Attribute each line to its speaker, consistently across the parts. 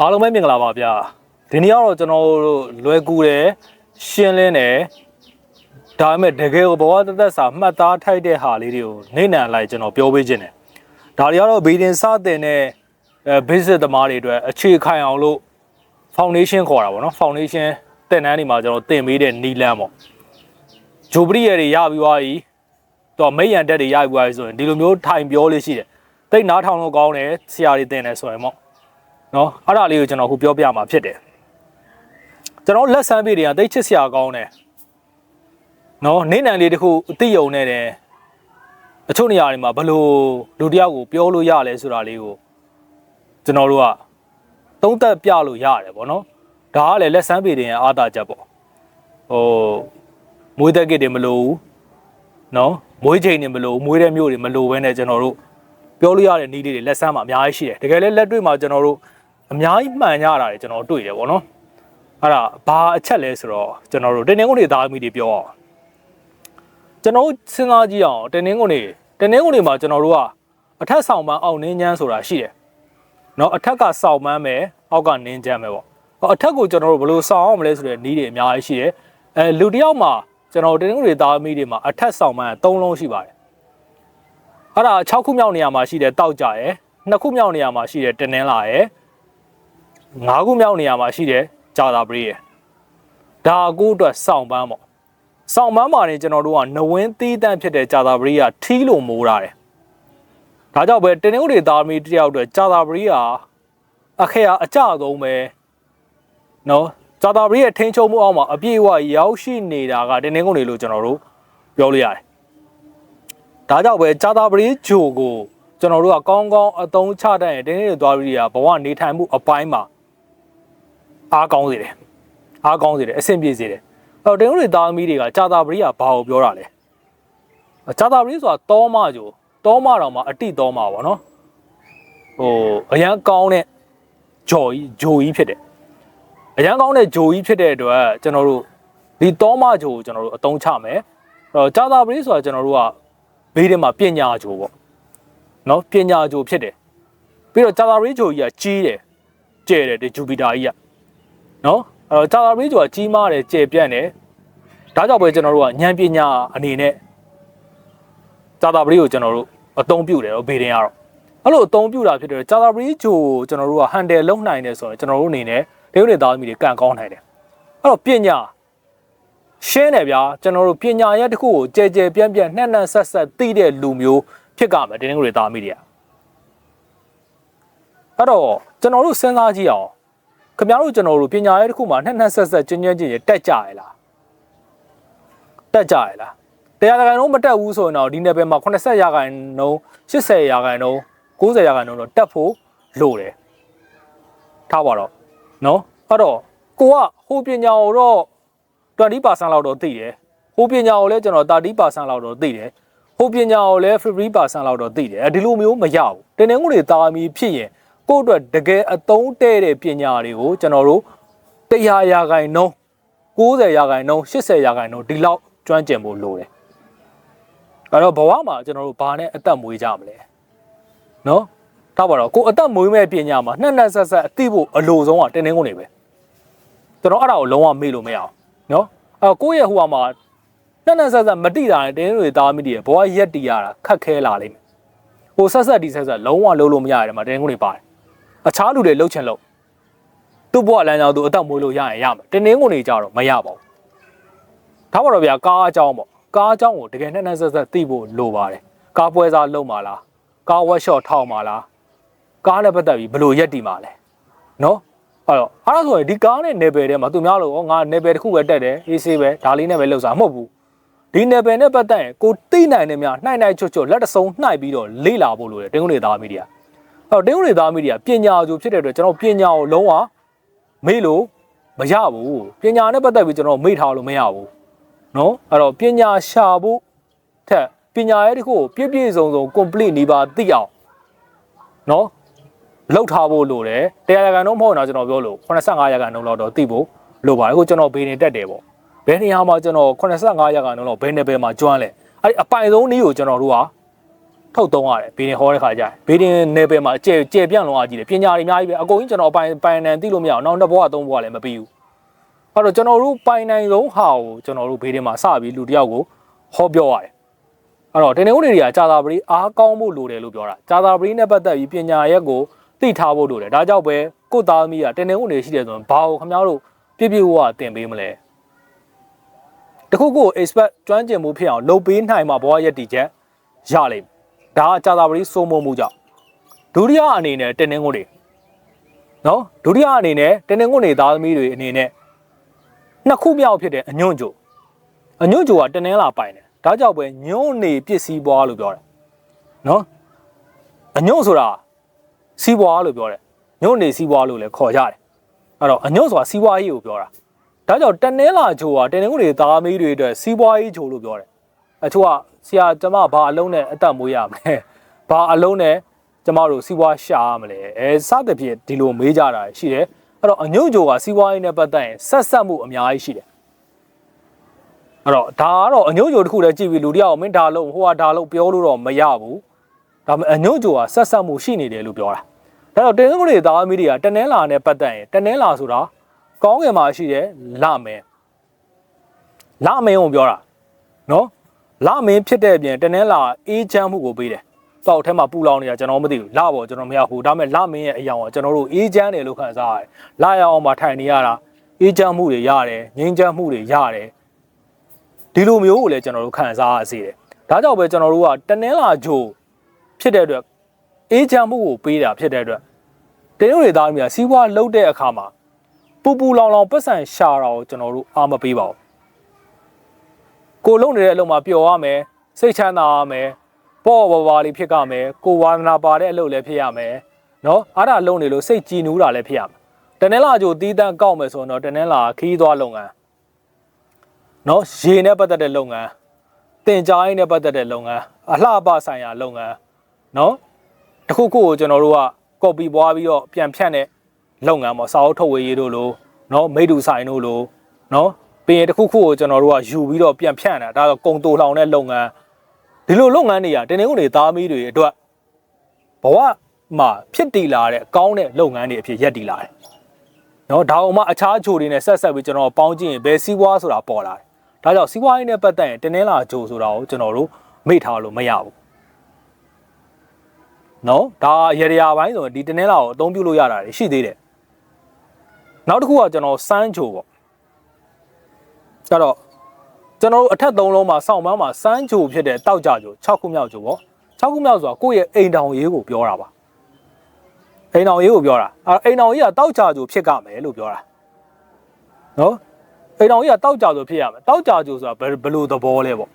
Speaker 1: အားလုံးပဲမင်္ဂလာပါဗျာဒီနေ့ကတော့ကျွန်တော်တို့လွယ်ကူတယ်ရှင်းလင်းတယ်ဒါပေမဲ့တကယ်ကိုဘဝတသက်စာမှတ်သားထိုက်တဲ့ဟာလေးတွေကိုနေနံလိုက်ကျွန်တော်ပြောပေးခြင်းတယ်ဒါတွေကတော့ဘီဒင်စတင်တဲ့အဲ basic သမားတွေအတွက်အခြေခံအောင်လို့ foundation ခေါ်တာပေါ့နော် foundation သင်တန်းတွေမှာကျွန်တော်သင်ပေးတဲ့နီလန်းပေါ့ဂျိုပရိယေတွေရပြီးသွားပြီတော့မိတ်ရန်တက်တွေရပြီးသွားပြီဆိုရင်ဒီလိုမျိုးထိုင်ပြောလေးရှိတယ်တိတ်နားထောင်လို့ကောင်းတယ်ဆရာတွေသင်တယ်ဆိုရင်ပေါ့ နော်အဲ့ဒါလေးကိုကျွန်တော်ခုပြောပြမှာဖြစ်တယ်ကျွန်တော်လက်ဆန်းပေတွေကတိတ်ချစ်စရာကောင်းတယ်နော်နေနံလေးတခုအသိယုံနေတယ်အချို့နေရာတွေမှာဘလို့လူတယောက်ကိုပြောလို့ရလဲဆိုတာလေးကိုကျွန်တော်တို့ကသုံးသက်ပြလို့ရတယ်ဗောနော်ဒါကလည်းလက်ဆန်းပေတွေရဲ့အာသာချက်ပေါ့ဟိုမွေးသက်ကိတွေမလို့ဘူးနော်မွေးချိန်တွေမလို့ဘူးမွေးတဲ့မျိုးတွေမလို့ဘဲနဲ့ကျွန်တော်တို့ပြောလို့ရတဲ့နည်းလေးတွေလက်ဆန်းမှာအများကြီးရှိတယ်တကယ်လည်းလက်တွေ့မှာကျွန်တော်တို့ အများကြီးမှန်ကြတာတွေကျွန်တော်တွေ့တယ်ဗောနော်အဲ့ဒါဘာအချက်လဲဆိုတော့ကျွန်တော်တို့တင်းနှင်းကုန်တွေသားသမီးတွေပြောအောင်ကျွန်တော်တို့စဉ်းစားကြည့်အောင်တင်းနှင်းကုန်တွေတင်းနှင်းကုန်တွေမှာကျွန်တော်တို့ကအထက်ဆောင်ပန်းအောက်နင်းချမ်းဆိုတာရှိတယ်နော်အထက်ကဆောင်ပန်းမယ်အောက်ကနင်းချမ်းမယ်ပေါ့ဟောအထက်ကိုကျွန်တော်တို့ဘယ်လိုဆောင်အောင်မလဲဆိုတဲ့နည်းတွေအများကြီးရှိတယ်အဲလူတစ်ယောက်မှာကျွန်တော်တင်းနှင်းကုန်တွေသားသမီးတွေမှာအထက်ဆောင်ပန်း၃လုံးရှိပါတယ်အဲ့ဒါ6ခုမြောက်နေရာမှာရှိတယ်တောက်ကြရယ်နှစ်ခုမြောက်နေရာမှာရှိတယ်တင်းနှင်းလာရယ် ငါးခုမြောက်နေရာမှာရှိတယ်ဂျာတာပရိရယ်ဒါအကူအတွက်စောင့်ပန်းပေါ့စောင့်ပန်းမှာနေကျွန်တော်တို့ကနဝင်းသီးတန့်ဖြစ်တဲ့ဂျာတာပရိကထီးလို့မိုးရတယ်ဒါကြောင့်ပဲတင်းနှင်းတွေသားသမီးတစ်ယောက်အတွက်ဂျာတာပရိကအခက်အကျဆုံးပဲနော်ဂျာတာပရိရဲ့ထိန်းချုပ်မှုအောက်မှာအပြည့်အဝရောက်ရှိနေတာကတင်းနှင်းကုန်တွေလို့ကျွန်တော်တို့ပြောလို့ရတယ်ဒါကြောင့်ပဲဂျာတာပရိဂျိုကိုကျွန်တော်တို့ကကောင်းကောင်းအသုံးချတတ်ရင်တင်းနှင်းတွေသွားပြီးရဘဝနေထိုင်မှုအပိုင်းမှာ အားကောင်းစေတယ်အားကောင်းစေတယ်အဆင်ပြေစေတယ်အဲ့တော့တင်းတို့တွေသားသမီးတွေကကြာတာပရိကဘာကိုပြောတာလဲကြာတာပရိဆိုတာတောမဂျိုတောမတော်မှာအတိတောမပေါ့နော်ဟိုအရန်ကောင်းတဲ့ဂျော်ကြီးဂျိုကြီးဖြစ်တယ်အရန်ကောင်းတဲ့ဂျိုကြီးဖြစ်တဲ့အတွက်ကျွန်တော်တို့ဒီတောမဂျိုကိုကျွန်တော်တို့အသုံးချမယ်အဲ့တော့ကြာတာပရိဆိုတာကျွန်တော်တို့ကဘေးထဲမှာပညာဂျိုပေါ့နော်ပညာဂျိုဖြစ်တယ်ပြီးတော့ကြာတာပရိဂျိုကြီးကကြီးတယ်ကျဲတယ်ဒီဂျူပီတာကြီးက နော်အဲ့တော့ဂျာတာဘရီဂျိုကကြီးမားတယ်ကျေပြန့်တယ်ဒါကြောင့်ပဲကျွန်တော်တို့ကဉာဏ်ပညာအနေနဲ့ဂျာတာဘရီကိုကျွန်တော်တို့အသုံးပြုတယ်တော့ဘေးတင်ရတော့အဲ့လိုအသုံးပြုတာဖြစ်တယ်ဂျာတာဘရီဂျိုကိုကျွန်တော်တို့ကဟန်တယ်လုံနိုင်တယ်ဆိုတော့ကျွန်တော်တို့အနေနဲ့ဒေဝတွေသားသမီးတွေကန်ကောင်းနိုင်တယ်အဲ့တော့ပညာရှင်းတယ်ဗျာကျွန်တော်တို့ပညာရဲ့တစ်ခုကိုကြဲကြဲပြန့်ပြန့်နှံ့နှံ့ဆက်ဆက်သိတဲ့လူမျိုးဖြစ်ကြမယ်တင်းတွေသားသမီးတွေကအဲ့တော့ကျွန်တော်တို့စဉ်းစားကြည့်အောင် ခင်ဗျားတို့ကျွန်တော်တို့ပညာရေးတစ်ခုမှာနှစ်နှစ်ဆက်ဆက်ကျဉ်းကျဉ်းကျဉ်းတက်ကြရလားတက်ကြရလားတရားခိုင်နှုန်းမတက်ဘူးဆိုရင်တော့ဒီနယ်ပယ်မှာ80ရာခိုင်နှုန်း80ရာခိုင်နှုန်း90ရာခိုင်နှုန်းတော့တက်ဖို့လိုတယ်ထားပါတော့နော်အဲ့တော့ကိုကဟိုပညာကိုတော့20%လောက်တော့သိတယ်ဟိုပညာကိုလည်းကျွန်တော်30%လောက်တော့သိတယ်ဟိုပညာကိုလည်း50%လောက်တော့သိတယ်အဲဒီလိုမျိုးမရဘူးတင်းနှင်းကိုတွေတာမီဖြစ်ရင် ကိုယ့်အတွက်တကယ်အသုံးတဲ့တဲ့ပညာတွေကိုကျွန်တော်တို့100ရာခိုင်နှုန်း90ရာခိုင်နှုန်း80ရာခိုင်နှုန်းဒီလောက်ကျွမ်းကျင်ဖို့လိုတယ်။အဲ့တော့ဘဝမှာကျွန်တော်တို့ဘာနဲ့အသက်မွေးကြမလဲ။နော်။ထားပါတော့ကိုယ်အသက်မွေးမဲ့ပညာမှာနှစ်နှစ်ဆက်ဆက်အသိဖို့အလိုဆုံးကတင်းတင်းကုန်နေပဲ။ကျွန်တော်အဲ့ဒါကိုလုံးဝမေ့လို့မရအောင်။နော်။အဲ့ကိုယ့်ရဲ့ဟိုမှာနှစ်နှစ်ဆက်ဆက်မတိတာနဲ့တင်းတင်းတွေသားမိတည်ရဘဝရက်တီရတာခက်ခဲလာလိမ့်မယ်။ဟိုဆက်ဆက်ဒီဆက်ဆက်လုံးဝလုံးလို့မရရတယ်မှာတင်းတင်းကုန်တွေပါတယ်။ အခြားလူတွေလှုပ်ချင်လို့သူ့ဘဝလမ်းကြောင်းသူအသက်မွေးလို့ရရင်ရမယ်တင်းနှင်းကုန်နေကြတော့မရပါဘူးဒါပါတော့ဗျာကားအကြောင်းပေါ့ကားအကြောင်းကိုတကယ်နဲ့နဲ့ဆက်ဆက်သိဖို့လိုပါတယ်ကားပွဲစားလုပ်မှာလားကားဝက်ရှော့ထောက်မှာလားကားနဲ့ပတ်သက်ပြီးဘယ်လိုရက်တည်မှာလဲနော်အဲ့တော့အဲ့ဒါဆိုရင်ဒီကားနဲ့နယ်ပယ်ထဲမှာသူများလို့ငါနယ်ပယ်တစ်ခုပဲတက်တယ်အေးဆေးပဲဒါလေးနဲ့ပဲလှုပ်စားမဟုတ်ဘူးဒီနယ်ပယ်နဲ့ပတ်သက်ရင်ကိုသိနိုင်တယ်များနှိုက်နှိုက်ချွတ်ချွတ်လက်တဆုံးနှိုက်ပြီးတော့လေ့လာဖို့လိုတယ်တင်းကုန်နေသားမီဒီယာအဲ့ တော့တင်းဦးတွေသားမိတွေကပညာကြိုဖြစ်တဲ့အတွက်ကျွန်တော်ပညာကိုလုံးဝမေ့လို့မရဘူးပညာနဲ့ပတ်သက်ပြီးကျွန်တော်မေ့ထားလို့မရဘူးเนาะအဲ့တော့ပညာရှာဖို့ထက်ပညာရဲ့တခုကိုပြည့်ပြည့်စုံစုံ complete နေပါသိအောင်เนาะလောက်ထားဖို့လိုတယ်တရားရကန်တော့မဟုတ်တော့ကျွန်တော်ပြောလို့85ရာခိုင်နှုန်းလောက်တော့သိဖို့လိုပါတယ်အခုကျွန်တော်ဘေးနေတက်တယ်ပေါ့ဘယ်နေရာမှာကျွန်တော်85ရာခိုင်နှုန်းလောက်ဘယ်နယ်ပယ်မှာကျွမ်းလဲအဲ့ဒီအပိုင်ဆုံးနည်းကိုကျွန်တော်တို့က ထုတ်သုံးရတယ်ဘေးတင်ဟောတဲ့ခါကျရင်ဘေးတင်နယ်ပယ်မှာကျဲကျဲပြန့်လောအောင်ကြည့်တယ်ပညာတွေအများကြီးပဲအကုန်ကြီးကျွန်တော်ပိုင်ပိုင်နန်သိလို့မရအောင်နောက်တစ်ဘဝသုံးဘဝလည်းမပြီးဘူးအဲ့တော့ကျွန်တော်တို့ပိုင်နိုင်ဆုံးဟာကိုကျွန်တော်တို့ဘေးတင်မှာစပြီးလူတစ်ယောက်ကိုဟောပြောရတယ်အဲ့တော့တင်းနေဦးတွေကကြာသာပရိအားကောင်းဖို့လိုတယ်လို့ပြောတာကြာသာပရိနဲ့ပတ်သက်ပြီးပညာရက်ကိုသိထားဖို့လိုတယ်ဒါကြောင့်ပဲကိုသားသမီးကတင်းနေဦးတွေရှိတယ်ဆိုရင်ဘာကိုခင်ဗျားတို့ပြည့်ပြည့်ဝဝတင်ပေးမလဲတခုခု expert ကျွမ်းကျင်မှုဖြစ်အောင်လုပ်ပေးနိုင်မှာဘဝရက်တည်ချက်ရလိမ့်မယ် ဒါကကြာသာပတိစိုးမိုးမှုကြောင့်ဒုတိယအနေနဲ့တင်းနှင်းကုန်တွေနော်ဒုတိယအနေနဲ့တင်းနှင်းကုန်တွေသားသမီးတွေအနေနဲ့နှစ်ခုမြောက်ဖြစ်တဲ့အညွန့်ကြိုအညွန့်ကြိုကတင်းနှင်းလာပိုင်တယ်ဒါကြောင့်ပဲညွန့်နေပစ္စည်းပွားလို့ပြောတယ်နော်အညွန့်ဆိုတာစီးပွားလို့ပြောတယ်ညွန့်နေစီးပွားလို့လည်းခေါ်ကြတယ်အဲ့တော့အညွန့်ဆိုတာစီးပွားရေးကိုပြောတာဒါကြောင့်တနင်္လာဂျိုကတင်းနှင်းကုန်တွေသားသမီးတွေအတွက်စီးပွားရေးဂျိုလို့ပြောတယ်အချို့က ဆရာကျမဘာအလုံးနဲ့အသက်မွေးရမလဲဘာအလုံးနဲ့ကျမတို့စီးပွားရှာရမလဲအဲစသဖြင့်ဒီလိုမေးကြတာရှိတယ်အဲ့တော့အညွန့်ဂျိုကစီးပွားရေးနဲ့ပတ်သက်ရင်ဆက်ဆက်မှုအများကြီးရှိတယ်အဲ့တော့ဒါကတော့အညွန့်ဂျိုတစ်ခုတည်းကြည့်ပြီးလူတယောက်မင်းဒါလုံးဟိုကဒါလုံးပြောလို့တော့မရဘူးဒါပေမဲ့အညွန့်ဂျိုကဆက်ဆက်မှုရှိနေတယ်လို့ပြောတာဒါတော့တင်းစုံတွေသားသမီးတွေကတနင်္လာနဲ့ပတ်သက်ရင်တနင်္လာဆိုတာကောင်းကင်မှာရှိတယ်လမင်းလမင်းကိုပြောတာနော် လမင်းဖြစ်တဲ့အပြင်တနင်္လာအေးချမ်းမှုကိုပေးတယ်။တော့အထက်မှာပူလောင်နေတာကျွန်တော်မသိဘူး။လပေါ့ကျွန်တော်မရဘူး။ဒါပေမဲ့လမင်းရဲ့အယောင်ကကျွန်တော်တို့အေးချမ်းတယ်လို့ခံစားရတယ်။လရအောင်မှာထိုင်နေရတာအေးချမ်းမှုတွေရတယ်၊ငြိမ်းချမ်းမှုတွေရတယ်။ဒီလိုမျိုးကိုလည်းကျွန်တော်တို့ခံစားရစေတယ်။ဒါကြောင့်ပဲကျွန်တော်တို့ကတနင်္လာဂျိုဖြစ်တဲ့အတွက်အေးချမ်းမှုကိုပေးတာဖြစ်တဲ့အတွက်တင်းတို့တွေသားမျိုးစီးပွားလှုပ်တဲ့အခါမှာပူပူလောင်လောင်ပတ်စံရှာတာကိုကျွန်တော်တို့အားမပေးပါဘူး။ ကိုလုံနေတဲ့အလုပ်မှာပျော်ရမယ်စိတ်ချမ်းသာရမယ်ပေါ့ပါပါလေးဖြစ်ကြမယ်ကိုဝါသနာပါတဲ့အလုပ်လည်းဖြစ်ရမယ်နော်အားဒါလုံနေလို့စိတ်ကြည်နူးတာလည်းဖြစ်ရမယ်တနင်္လာကြိုတီးတန်းကောက်မယ်ဆိုတော့တနင်္လာခီးသွားလုပ်ငန်းနော်ရေနဲ့ပတ်သက်တဲ့လုပ်ငန်းတင်ကြားရေးနဲ့ပတ်သက်တဲ့လုပ်ငန်းအလှပဆိုင်ရာလုပ်ငန်းနော်တခုခုကိုကျွန်တော်တို့ကကော်ပီပွားပြီးတော့ပြန်ဖြန့်တဲ့လုပ်ငန်းပေါ့စာအုပ်ထုတ်ဝေရေးတို့လိုနော်မိတူဆိုင်တို့လိုနော် ပြင်တစ်ခုခုကိုကျွန်တော်တို့ကယူပြီးတော့ပြန်ဖြန့်တာဒါတော့ကုံတိုလောင်တဲ့လုပ်ငန်းဒီလိုလုပ်ငန်းတွေကတင်းတင်းကုန်တွေသားမီးတွေအတွက်ဘဝမှာဖြစ်တည်လာတဲ့ကောင်းတဲ့လုပ်ငန်းတွေအဖြစ်ရက်တည်လာတယ်။နော်ဒါအောင်မှအခြားဂျိုတွေနဲ့ဆက်ဆက်ပြီးကျွန်တော်ပေါင်းကြည့်ရင်ဘယ်စီးပွားဆိုတာပေါ်လာတယ်။ဒါကြောင့်စီးပွားရေးနဲ့ပတ်သက်ရင်တင်းတင်းလာဂျိုဆိုတာကိုကျွန်တော်တို့မိထားလို့မရဘူး။နော်ဒါရေရရာပိုင်းဆိုရင်ဒီတင်းတင်းလာကိုအသုံးပြုလို့ရတာရှိသေးတယ်။နောက်တစ်ခုကကျွန်တော်စမ်းဂျိုပေါ့ အဲ့တော့ကျွန်တော်တို့အထက်သုံးလုံးမှာစောင့်ပန်းမှာစမ်းကြိုဖြစ်တဲ့တောက်ကြကြို6ခုမြောက်ကြိုပေါ့6ခုမြောက်ဆိုတာကိုယ့်ရဲ့အိမ်တောင်ရေးကိုပြောတာပါအိမ်တောင်ရေးကိုပြောတာအဲအိမ်တောင်ရေးကတောက်ကြကြိုဖြစ်ကြမယ်လို့ပြောတာနော်အိမ်တောင်ရေးကတောက်ကြကြိုဖြစ်ရမယ်တောက်ကြကြိုဆိုတာဘယ်လိုသဘောလဲပေါ့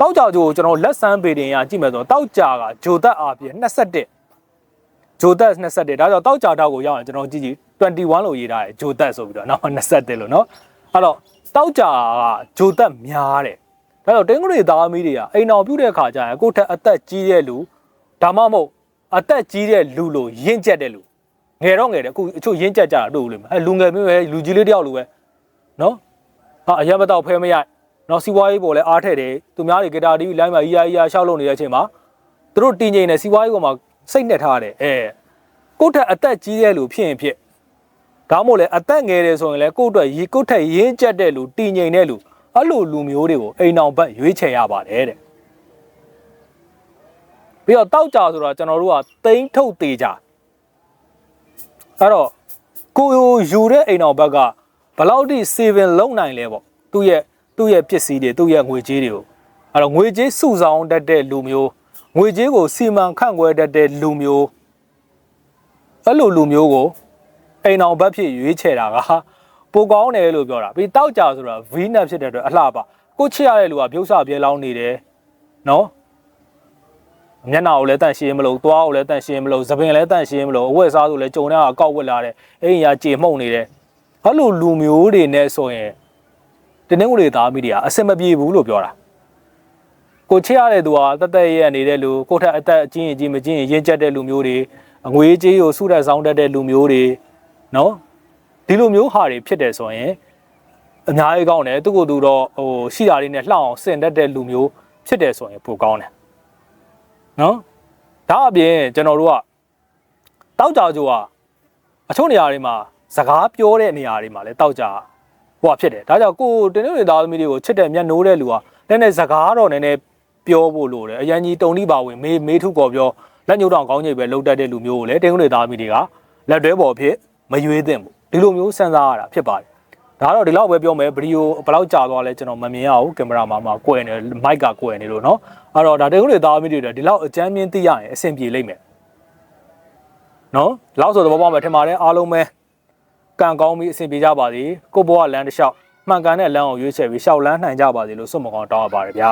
Speaker 1: တောက်ကြကြိုကိုကျွန်တော်လက်ဆန်းပေတင်ရကြည့်မယ်ဆိုတော့တောက်ကြကဂျိုသက်အားဖြင့်21ဂျိုသက်21ဒါကြောင့်တောက်ကြတောက်ကိုရောက်ရင်ကျွန်တော်ကြည့်ကြည့်21လို့ရေးထားတယ်ဂျိုသက်ဆိုပြီးတော့နောက်21လို့နော်အဲ့တော့ တောက်ကြကဂျိုသက်များတယ်ဒါကြောင့်တင်းကလေးသားမီးတွေကအိမ်တော်ပြုတ်တဲ့ခါကျရင်ကိုယ့်ထက်အသက်ကြီးတဲ့လူဒါမှမဟုတ်အသက်ကြီးတဲ့လူလို့ရင့်ကျက်တဲ့လူငယ်တော့ငယ်တယ်အခုအချို့ရင့်ကျက်ကြတာတို့လို့အဲလူငယ်မျိုးပဲလူကြီးလေးတယောက်လိုပဲနော်ဟာအရမတော့ဖဲမရနော်စီးပွားရေးပေါ်လဲအားထည့်တယ်သူများတွေဂီတာတီးလိုင်းမှာအီယာအီယာရှောက်လုပ်နေတဲ့အချိန်မှာသူတို့တင်ငိမ့်နေစီးပွားရေးပေါ်မှာစိတ်နဲ့ထားတယ်အဲကိုယ့်ထက်အသက်ကြီးတဲ့လူဖြစ်ရင်ဖြစ် ဒါမှမဟုတ်လေအသက်ငယ်တယ်ဆိုရင်လေကိုယ့်အတွက်ရေကိုယ့်ထက်ရင်းကျက်တဲ့လူတည်ငြိမ်တဲ့လူအဲ့လိုလူမျိုးတွေကိုအိမ်အောင်ဘက်ရွေးချယ်ရပါတယ်တဲ့ပြီးတော့တောက်ကြဆိုတော့ကျွန်တော်တို့ကတိမ့်ထုတ်သေးကြအဲ့တော့ကိုယူတဲ့အိမ်အောင်ဘက်ကဘယ်လောက်ထိ saving လုပ်နိုင်လဲပေါ့သူ့ရဲ့သူ့ရဲ့ပစ္စည်းတွေသူ့ရဲ့ငွေကြေးတွေကိုအဲ့တော့ငွေကြေးစုဆောင်တတ်တဲ့လူမျိုးငွေကြေးကိုစီမံခန့်ခွဲတတ်တဲ့လူမျိုးအဲ့လိုလူမျိုးကို အိမ်အောင်ဘက်ဖြစ်ရွေးချယ်တာကပိုကောင်းတယ်လို့ပြောတာပြီးတောက်ကြဆိုတာ V နဲ့ဖြစ်တဲ့အတွက်အလှပါကိုချစ်ရတဲ့လူကပြုတ်ဆပြဲလောင်းနေတယ်နော်မျက်နှာကိုလည်းတန့်ရှင်းမလို့သွားကိုလည်းတန့်ရှင်းမလို့သပင်လည်းတန့်ရှင်းမလို့အဝတ်စားဆိုလည်းကြုံတဲ့ဟာကောက်ဝက်လာတယ်အိမ်ရာကြေမှုန့်နေတယ်အဲ့လိုလူမျိုးတွေနဲ့ဆိုရင်တင်းနှင်းကိုတွေသားမိတွေကအဆင်မပြေဘူးလို့ပြောတာကိုချစ်ရတဲ့သူကတသက်ရဲ့နေတဲ့လူကိုထက်အသက်အချင်းအကြီးမချင်းရင်းကျက်တဲ့လူမျိုးတွေအငွေကြေးကိုစုရက်ဆောင်တတ်တဲ့လူမျိုးတွေ နော်ဒီလိုမျိုးဟာတွေဖြစ်တယ်ဆိုရင်အများကြီးကောင်းတယ်သူကသူတော့ဟိုရှိတာလေးနဲ့လှအောင်ဆင်တတ်တဲ့လူမျိုးဖြစ်တယ်ဆိုရင်ပိုကောင်းတယ်နော်ဒါအပြင်ကျွန်တော်တို့ကတောက်ကြကြိုကအချို့နေရာတွေမှာစကားပြောတဲ့နေရာတွေမှာလည်းတောက်ကြဟိုဖြစ်တယ်ဒါကြောင့်ကိုတင်းနေသားသမီးတွေကိုချစ်တဲ့မျက်နှိုးတဲ့လူကနည်းနည်းစကားတော့နည်းနည်းပြောဖို့လိုတယ်အရန်ကြီးတုံလိပါဝင်မေးမေးထုကော်ပြောလက်ညှိုးတောင်ကောင်းကြီးပဲလှုပ်တတ်တဲ့လူမျိုးကိုလည်းတင်းနေသားသမီးတွေကလက်တွဲပေါ်ဖြစ် မရွေးသင့်ဘူးဒီလိုမျိုးစဉ်းစားရတာဖြစ်ပါတယ်ဒါကတော့ဒီလောက်ပဲပြောမယ်ဗီဒီယိုဘယ်လောက်ကြာသွားလဲကျွန်တော်မမြင်ရဘူးကင်မရာမှာမှာကွယ်နေမိုက်ကကွယ်နေလို့เนาะအဲ့တော့ဒါတင်းနေသားသမီးတွေဒီလောက်အကြမ်းမြင်သိရရင်အဆင်ပြေလိမ့်မယ်နော်လောက်ဆိုသဘောပေါက်မယ်ထင်ပါတယ်အားလုံးပဲကံကောင်းပြီးအဆင်ပြေကြပါစေကိုဘွားလမ်းတစ်လျှောက်မှန်ကန်တဲ့လမ်းကိုရွေးချယ်ပြီးရှောက်လန်းနိုင်ကြပါစေလို့ဆုမကောင်းတောင်းရပါတယ်ဗျာ